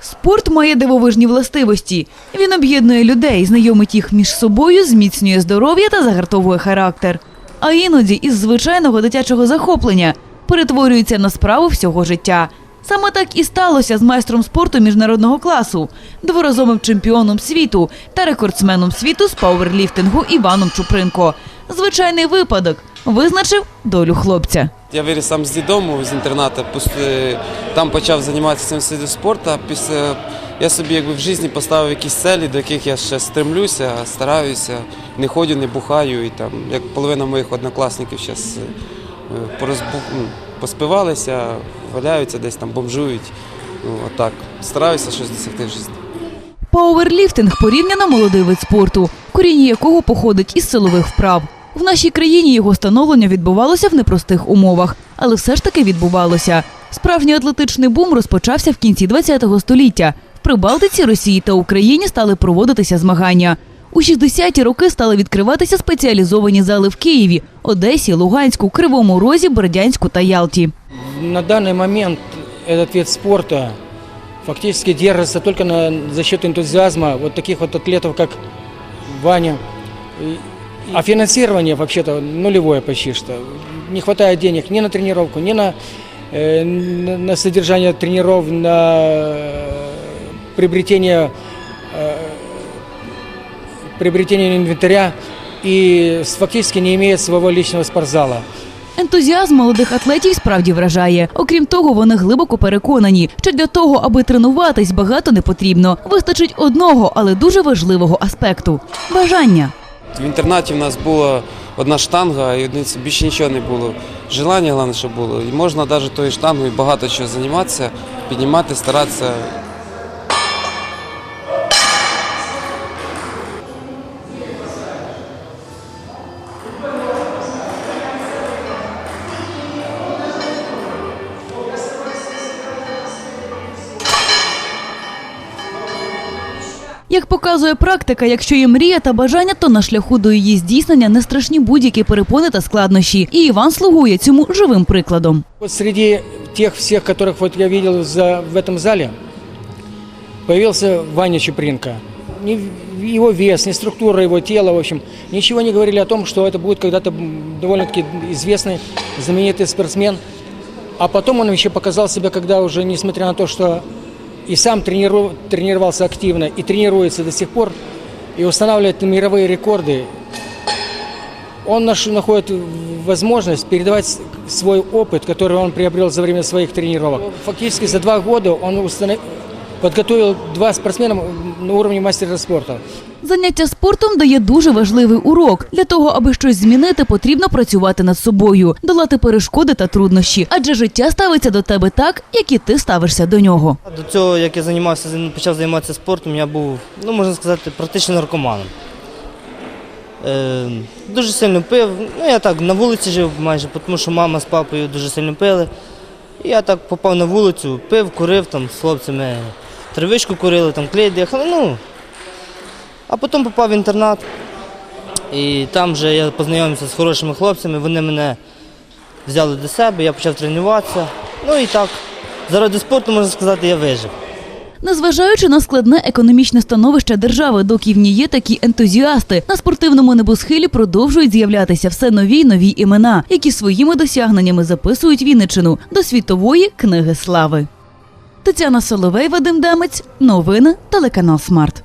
Спорт має дивовижні властивості. Він об'єднує людей, знайомить їх між собою, зміцнює здоров'я та загартовує характер. А іноді із звичайного дитячого захоплення перетворюється на справу всього життя. Саме так і сталося з майстром спорту міжнародного класу, дворазовим чемпіоном світу та рекордсменом світу з пауерліфтингу Іваном Чупринко. Звичайний випадок визначив долю хлопця. Я виріс сам з дідому з інтернату, пос- там почав займатися цим видом спорту. Після я собі якби в житті поставив якісь цілі, до яких я ще стремлюся, стараюся, не ходю, не бухаю. І там, як половина моїх однокласників зараз поспивалися, валяються, десь там бомжують. Ну, отак. Стараюся щось досягти в житті. Пауерліфтинг порівняно молодий вид спорту, коріння якого походить із силових вправ. В нашій країні його становлення відбувалося в непростих умовах, але все ж таки відбувалося. Справжній атлетичний бум розпочався в кінці ХХ століття. В Прибалтиці, Росії та Україні стали проводитися змагання. У 60-ті роки стали відкриватися спеціалізовані зали в Києві, Одесі, Луганську, Кривому Розі, Бердянську та Ялті. На данный момент этот вид спорта фактически держится только на, за счет энтузиазма вот таких вот атлетов, как Ваня. И- А финансирование вообще-то нулевое почти что. Не хватает денег ни на тренировку, ни на, э, на- на содержание тренеров, на э, приобретение, э, приобретение инвентаря и с- фактически не имеет своего личного спортзала. Ентузіазм молодих атлетів справді вражає. Окрім того, вони глибоко переконані, що для того, аби тренуватись, багато не потрібно. Вистачить одного, але дуже важливого аспекту бажання. В інтернаті в нас була одна штанга, і більше нічого не було. Желання, головне, щоб було. І можна навіть тою штангою багато чого займатися, піднімати, старатися. Як показує практика, якщо є мрія та бажання, то на шляху до її здійснення не страшні будь-які перепони та складнощі. І Іван слугує цьому живим прикладом. Вот среди тех всех, которых вот я видел за, в этом зале, появился Ваня Чупринко. Ни его вес, ни структура его тела, в общем, ничего не говорили о том, что это будет когда-то м, довольно-таки известный, знаменитый спортсмен. А потом он еще показал себя, когда уже, несмотря на то, что и сам трениру- тренировался активно, и тренируется до сих пор, и устанавливает мировые рекорды, он наш, находит возможность передавать с- свой опыт, который он приобрел за время своих тренировок. Фактически за два года он установ- подготовил два спортсмена на уровне мастера спорта. Заняття спортом дає дуже важливий урок. Для того, аби щось змінити, потрібно працювати над собою, долати перешкоди та труднощі, адже життя ставиться до тебе так, як і ти ставишся до нього. До цього, як я займався, почав займатися спортом, я був, ну можна сказати, практично наркоманом. Е, дуже сильно пив. Ну, я так на вулиці жив майже, тому що мама з папою дуже сильно пили. І я так попав на вулицю, пив, курив там з хлопцями, травичку курили, там клей дихали. Ну. А потім попав в інтернат. І там вже я познайомився з хорошими хлопцями, вони мене взяли до себе, я почав тренуватися. Ну і так, заради спорту, можна сказати, я вижив. Незважаючи на складне економічне становище держави, доки в ній є такі ентузіасти, на спортивному небосхилі продовжують з'являтися все нові й нові імена, які своїми досягненнями записують Вінничину до світової книги слави. Тетяна Соловей, Вадим Демець, новини, телеканал Смарт.